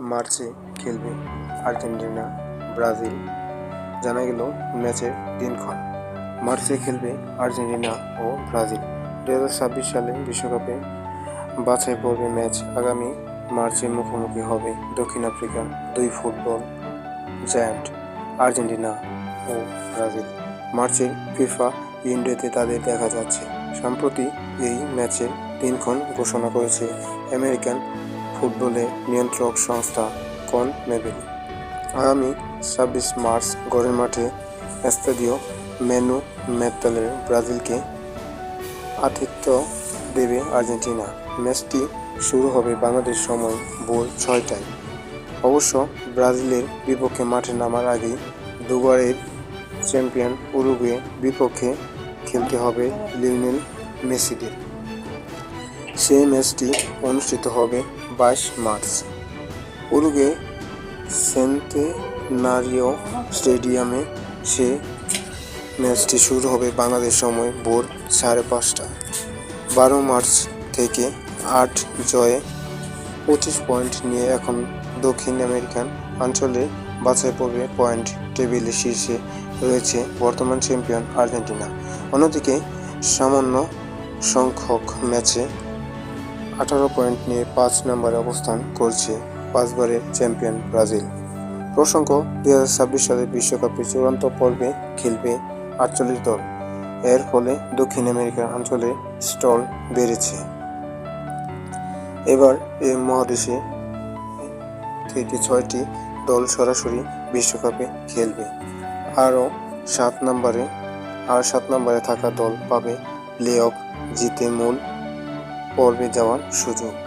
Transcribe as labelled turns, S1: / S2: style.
S1: মার্চে খেলবে Argentina, Brazil. জানা গেল ম্যাচের দিনক্ষণ। মার্চে খেলবে আর্জেন্টিনা ও ব্রাজিল। দু হাজার ছাব্বিশ সালে বিশ্বকাপে বাছাই পর্বে ম্যাচ আগামী মার্চে মুখোমুখি হবে দক্ষিণ আফ্রিকার দুই ফুটবল জায়ান্ট, আর্জেন্টিনা ও ব্রাজিল। মার্চের ফিফা ইন্ডিয়াতে তাদের দেখা যাচ্ছে। সম্প্রতি এই ম্যাচের দিনক্ষণ ঘোষণা করেছে আমেরিকান ফুটবলের নিয়ন্ত্রক সংস্থা কন মেবেল। আগামী ছাব্বিশ মার্চ গড়ের মাঠে স্তাদিও মেনু মেত্তালের ব্রাজিলকে আতিথ্য দেবে আর্জেন্টিনা। ম্যাচটি শুরু হবে বাংলাদেশ সময় ভোর ছয়টায়। অবশ্য ব্রাজিলের বিপক্ষে মাঠে নামার আগেই দুবারের চ্যাম্পিয়ন উরুগুয়ে বিপক্ষে খেলতে হবে লিওনেল মেসিদের। সেই ম্যাচটি অনুষ্ঠিত হবে বাইশ মার্চ। উরুগে সেন্তেনারিও স্টেডিয়ামে সে ম্যাচটি শুরু হবে বাংলাদেশ সময় ভোর সাড়ে পাঁচটা। বারো মার্চ থেকে আট জয়ে পঁচিশ পয়েন্ট নিয়ে এখন দক্ষিণ আমেরিকান অঞ্চলে বাছাই পর্বে পয়েন্ট টেবিলে শীর্ষে রয়েছে বর্তমান চ্যাম্পিয়ন আর্জেন্টিনা। অন্যদিকে সামান্য সংখ্যক ম্যাচে আঠারো পয়েন্ট নিয়ে পাঁচ নম্বরে অবস্থান করছে পাঁচবারের চ্যাম্পিয়ন ব্রাজিল। প্রসঙ্গ, দুই হাজার ছাব্বিশ সালের বিশ্বকাপের চূড়ান্ত পর্বে খেলবে আটচল্লিশ দল। এর ফলে দক্ষিণ আমেরিকার অঞ্চলে স্টল বেড়েছে। এবার এই মহাদেশে থেকে ছয়টি দল সরাসরি বিশ্বকাপে খেলবে। আরও সাত নম্বরে, আর সাত নম্বরে থাকা দল পাবে প্লে অফ জিতে মূল পর্বে যাওয়ার সুযোগ।